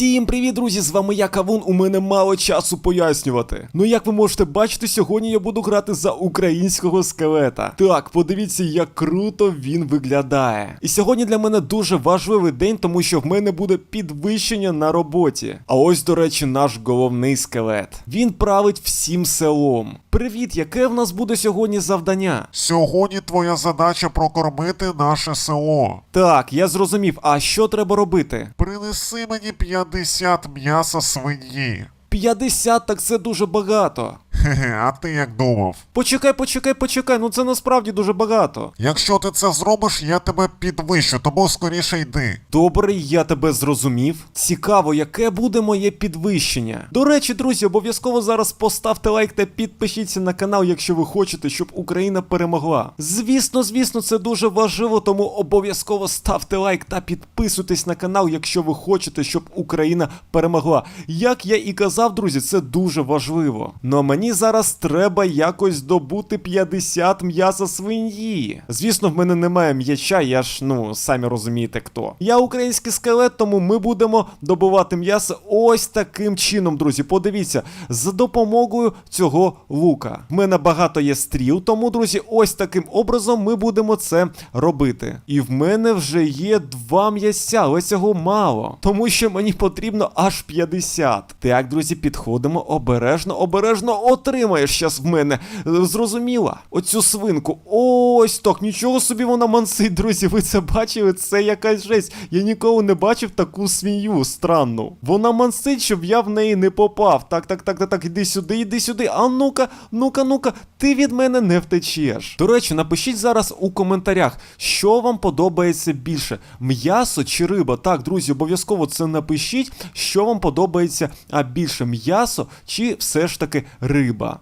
Всім привіт, друзі! З вами я Кавун. У мене мало часу пояснювати. Ну як ви можете бачити, сьогодні я буду грати за українського скелета. Так, подивіться, як круто він виглядає. І сьогодні для мене дуже важливий день, тому що в мене буде підвищення на роботі. А ось, до речі, наш головний скелет. Він править всім селом. Привіт, яке в нас буде сьогодні завдання? Сьогодні твоя задача прокормити наше село. Так, я зрозумів. А що треба робити? Принеси мені 50 м'яса свині. 50, так це дуже багато. Хе-хе, а ти як думав? Почекай, почекай, почекай, ну це насправді дуже багато. Якщо ти це зробиш, я тебе підвищу, тому скоріше йди. Добре, я тебе зрозумів. Цікаво, яке буде моє підвищення. До речі, друзі, обов'язково зараз поставте лайк та підпишіться на канал, якщо ви хочете, щоб Україна перемогла. Звісно, звісно, це дуже важливо, тому обов'язково ставте лайк та підписуйтесь на канал, якщо ви хочете, щоб Україна перемогла. Як я і казав, друзі, це дуже важливо. Ну а мені зараз треба якось добути 50 м'яса свиньї. Звісно, в мене немає м'яча, я ж, ну, самі розумієте хто. Я український скелет, тому ми будемо добувати м'ясо ось таким чином, друзі. Подивіться, за допомогою цього лука. В мене багато є стріл, тому, друзі, ось таким образом ми будемо це робити. І в мене вже є два м'ясця, але цього мало. Тому що мені потрібно аж 50. Так, друзі, підходимо обережно, обережно отримаєш щас в мене. Е, Зрозуміла? Оцю свинку. Ось так, нічого собі вона мансить, друзі. Ви це бачили? Це якась жесть. Я ніколи не бачив таку свинью странну. Вона мансить, щоб я в неї не попав. Так, так, так, так, так, іди сюди, іди сюди. А ну-ка, ну-ка, ну-ка, ти від мене не втечеш. До речі, напишіть зараз у коментарях, що вам подобається більше: м'ясо чи риба? Так, друзі, обов'язково це напишіть, що вам подобається більше м'ясо чи все ж таки риба.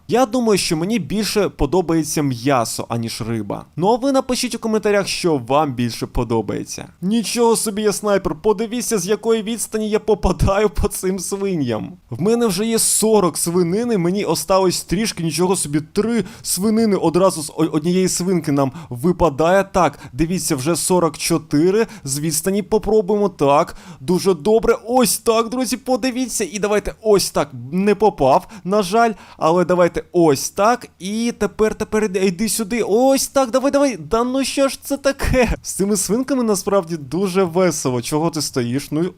Я думаю, що мені більше подобається м'ясо, аніж риба. Ну а ви напишіть у коментарях, що вам більше подобається. Нічого собі я снайпер, подивіться, з якої відстані я попадаю по цим свиньям. В мене вже є 40 свинини, мені осталось трішки, нічого собі, три свинини одразу з однієї свинки нам випадає. Так, дивіться, вже 44. З відстані попробуємо. Так, дуже добре. Ось так, друзі, подивіться. І давайте ось так. Не попав, на жаль. Але давайте ось так. І тепер, тепер йди сюди. Ось так, давай, давай. Да ну що ж це таке? З цими свинками насправді дуже весело. Чого ти стоїш? Ну,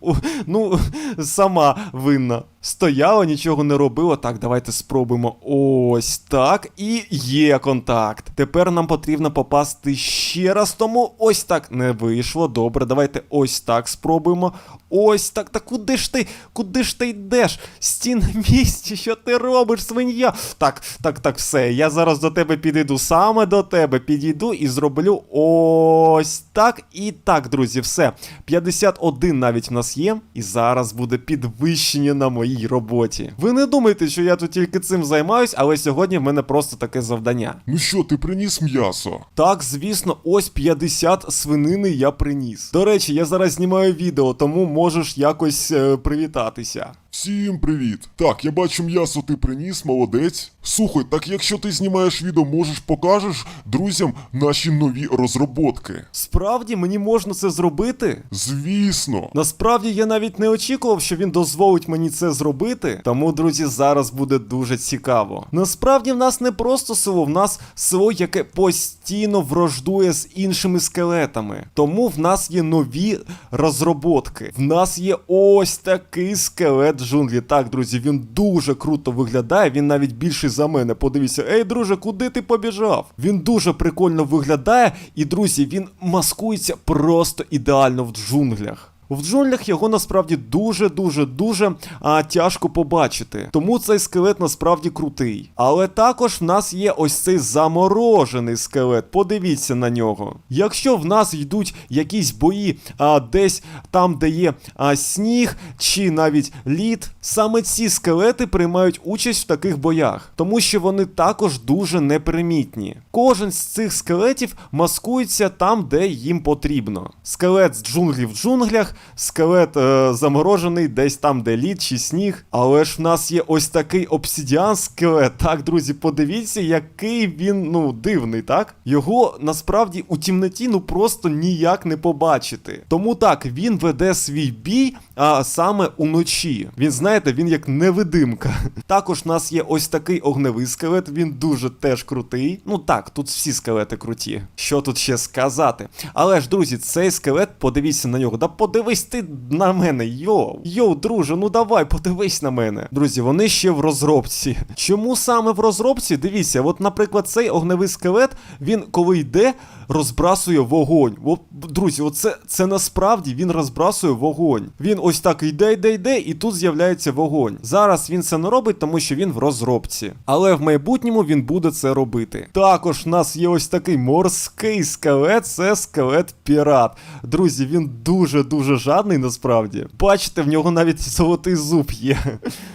ну сама винна. Стояла, нічого не робила. Так, давайте спробуємо. Ось так. І є контакт. Тепер нам потрібно попасти ще раз. Тому ось так не вийшло. Добре, давайте ось так спробуємо. Ось так. Та куди ж ти? Куди ж ти йдеш? Стій на місці, що ти робиш, свиня? Так, так, так, все. Я зараз до тебе підійду. Саме до тебе підійду і зроблю ось так. І так, друзі, все. 51 навіть в нас є. І зараз буде підвищення на моїй роботі. Ви не думайте, що я тут тільки цим займаюсь, але сьогодні в мене просто таке завдання. Ну що, ти приніс м'ясо? Так, звісно, ось 50 свинини я приніс. До речі, я зараз знімаю відео, тому можеш якось е, привітатися. Всім привіт! Так, я бачу м'ясо ти приніс, молодець. Слухай, так якщо ти знімаєш відео, можеш покажеш друзям наші нові розроботки. Справді мені можна це зробити? Звісно. Насправді я навіть не очікував, що він дозволить мені це зробити. Тому, друзі, зараз буде дуже цікаво. Насправді в нас не просто село, в нас село, яке постійно врождує з іншими скелетами. Тому в нас є нові розроботки. В нас є ось такий скелет джунглі. Так, друзі, він дуже круто виглядає. Він навіть більший за мене. Подивіться, ей, друже, куди ти побіжав? Він дуже прикольно виглядає, і друзі, він маскується просто ідеально в джунглях. В джунглях його насправді дуже дуже дуже а, тяжко побачити. Тому цей скелет насправді крутий. Але також в нас є ось цей заморожений скелет. Подивіться на нього. Якщо в нас йдуть якісь бої а, десь там, де є а, сніг чи навіть лід, саме ці скелети приймають участь в таких боях, тому що вони також дуже непримітні. Кожен з цих скелетів маскується там, де їм потрібно. Скелет з джунглів в джунглях, скелет е, заморожений, десь там, де лід чи сніг. Але ж в нас є ось такий обсидіан скелет. Так, друзі, подивіться, який він ну дивний, так? Його насправді у тімноті ну просто ніяк не побачити. Тому так, він веде свій бій, а саме уночі. Він, знаєте, він як невидимка. Також в нас є ось такий огневий скелет, він дуже теж крутий. Ну так, тут всі скелети круті. Що тут ще сказати? Але ж, друзі, цей скелет, подивіться на нього. Да подивись ти на мене, йоу. Йоу, друже, ну давай, подивись на мене. Друзі, вони ще в розробці. Чому саме в розробці? Дивіться, от, наприклад, цей огневий скелет, він коли йде, розбрасує вогонь. От, друзі, оце це насправді він розбрасує вогонь. Він ось так йде, йде, йде, і тут з'являється вогонь. Зараз він це не робить, тому що він в розробці. Але в майбутньому він буде це робити. Також в нас є ось такий морський скелет, це скелет пірат. Друзі, він дуже-дуже жадний насправді. Бачите, в нього навіть золотий зуб є.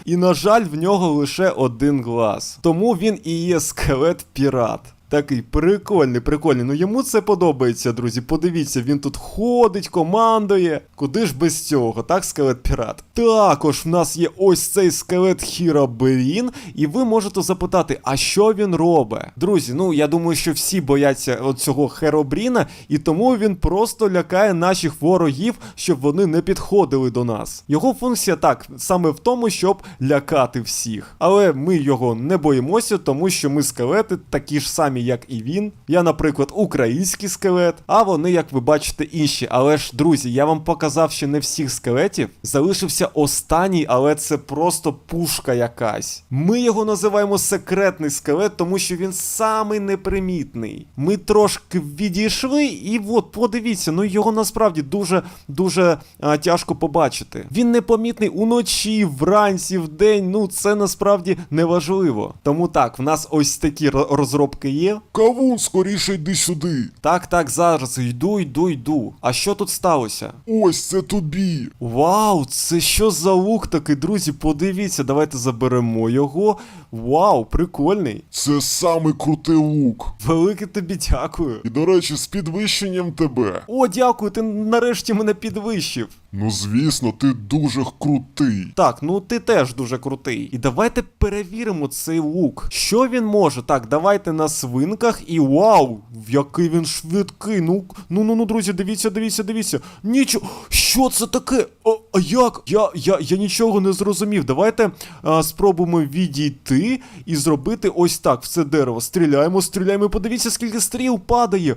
І, на жаль, в нього лише один глаз. Тому він і є скелет пірат. Такий прикольний, прикольний. Ну йому це подобається, друзі. Подивіться, він тут ходить, командує. Куди ж без цього, так, скелет пірат? Також в нас є ось цей скелет Хіраберін, і ви можете запитати, а що він робить? Друзі, ну я думаю, що всі бояться цього Херобріна, і тому він просто лякає наших ворогів, щоб вони не підходили до нас. Його функція так, саме в тому, щоб лякати всіх. Але ми його не боїмося, тому що ми скелети такі ж самі, як і він. Я, наприклад, український скелет, а вони, як ви бачите, інші. Але ж, друзі, я вам показав, що не всіх скелетів. Залишився останній, але це просто пушка якась. Ми його називаємо секретний скелет, тому що він самий непримітний. Ми трошки відійшли, і от подивіться, ну його насправді дуже дуже а, тяжко побачити. Він непомітний уночі, вранці, вдень. Ну це насправді не важливо. Тому так, в нас ось такі розробки є. Кавун, скоріше йди сюди. Так, так, зараз йду, йду, йду. А що тут сталося? Ось це тобі. Вау, це що за лук такий, друзі? Подивіться, давайте заберемо його. Вау, прикольний. Це самий крутий лук. Велике тобі дякую. І до речі, з підвищенням тебе. О, дякую, ти нарешті мене підвищив. Ну звісно, ти дуже крутий. Так, ну ти теж дуже крутий. І давайте перевіримо цей лук. Що він може? Так, давайте на свинках і вау! Який він швидкий. Ну, ну, ну, ну, друзі, дивіться, дивіться, дивіться. Нічого. Що це таке? О, а як? Я, я, я нічого не зрозумів. Давайте а, спробуємо відійти і зробити ось так. В це дерево. Стріляємо, стріляємо. і Подивіться, скільки стріл падає.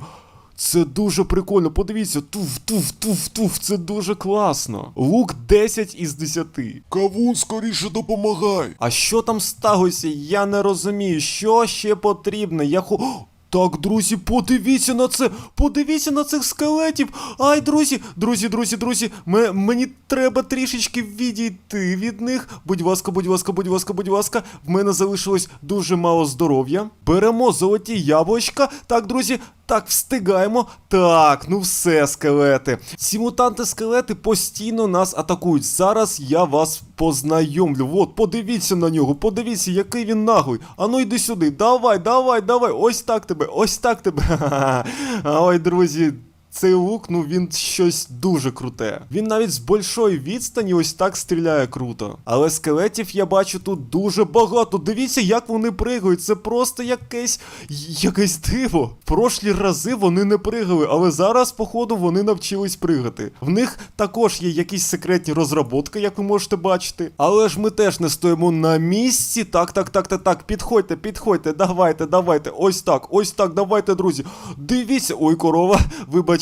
Це дуже прикольно. Подивіться, туф, туф, туф, туф. Це дуже класно. Лук 10 із 10. Кавун, скоріше допомагай. А що там сталося? Я не розумію, що ще потрібно. Я хо. Так, друзі, подивіться на це! Подивіться на цих скелетів! Ай, друзі, друзі, друзі, друзі, ми, мені треба трішечки відійти від них. Будь ласка, будь ласка, будь ласка, будь ласка. В мене залишилось дуже мало здоров'я. Беремо золоті яблучка. Так, друзі, так, встигаємо. Так, ну все, скелети. Ці мутанти-скелети постійно нас атакують. Зараз я вас познайомлю. От, подивіться на нього, подивіться, який він наглий. Ану йди сюди. Давай, давай, давай. Ось так тебе, ось так тебе. Ой, друзі. Цей лук, ну він щось дуже круте. Він навіть з большої відстані ось так стріляє круто. Але скелетів я бачу тут дуже багато. Дивіться, як вони пригають. Це просто якесь якесь диво. Прошлі рази вони не пригали, але зараз, походу, вони навчились пригати. В них також є якісь секретні розробки, як ви можете бачити. Але ж ми теж не стоїмо на місці. Так, так, так, так, так. Підходьте, підходьте, давайте, давайте. Ось так, ось так, давайте, друзі. Дивіться, ой, корова,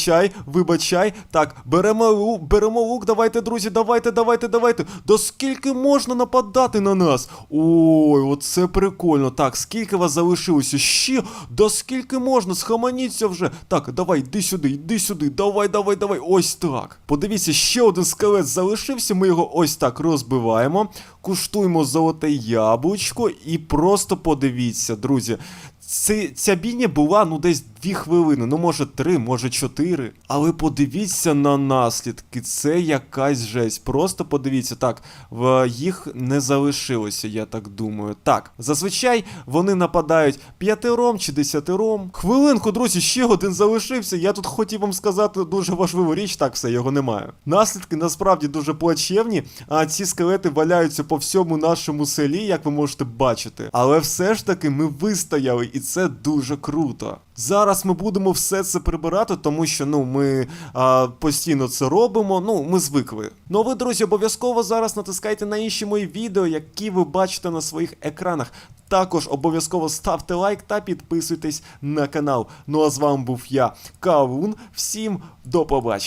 вибачай, вибачай. Так, беремо лук, беремо лук, давайте, друзі, давайте, давайте, давайте. Да скільки можна нападати на нас? Ой, оце прикольно. Так, скільки вас залишилося? Ще? Да скільки можна? Схаманіться вже. Так, давай, йди сюди, йди сюди. Давай, давай, давай. Ось так. Подивіться, ще один скелет залишився. Ми його ось так розбиваємо. Куштуємо золоте яблучко і просто подивіться, друзі. Ця бійня була ну десь дві хвилини, ну може три, може чотири. Але подивіться на наслідки, це якась жесть. Просто подивіться, так, в їх не залишилося, я так думаю. Так, зазвичай вони нападають п'ятиром чи десятиром. Хвилинку, друзі, ще один залишився. Я тут хотів вам сказати дуже важливу річ, так все, його немає. Наслідки насправді дуже плачевні, а ці скелети валяються по всьому нашому селі, як ви можете бачити. Але все ж таки ми вистояли, і це дуже круто. Зараз ми будемо все це прибирати, тому що ну ми а, постійно це робимо. Ну, ми звикли. Ну а ви, друзі, обов'язково зараз натискайте на інші мої відео, які ви бачите на своїх екранах. Також обов'язково ставте лайк та підписуйтесь на канал. Ну а з вами був я, Кавун. Всім до побачення.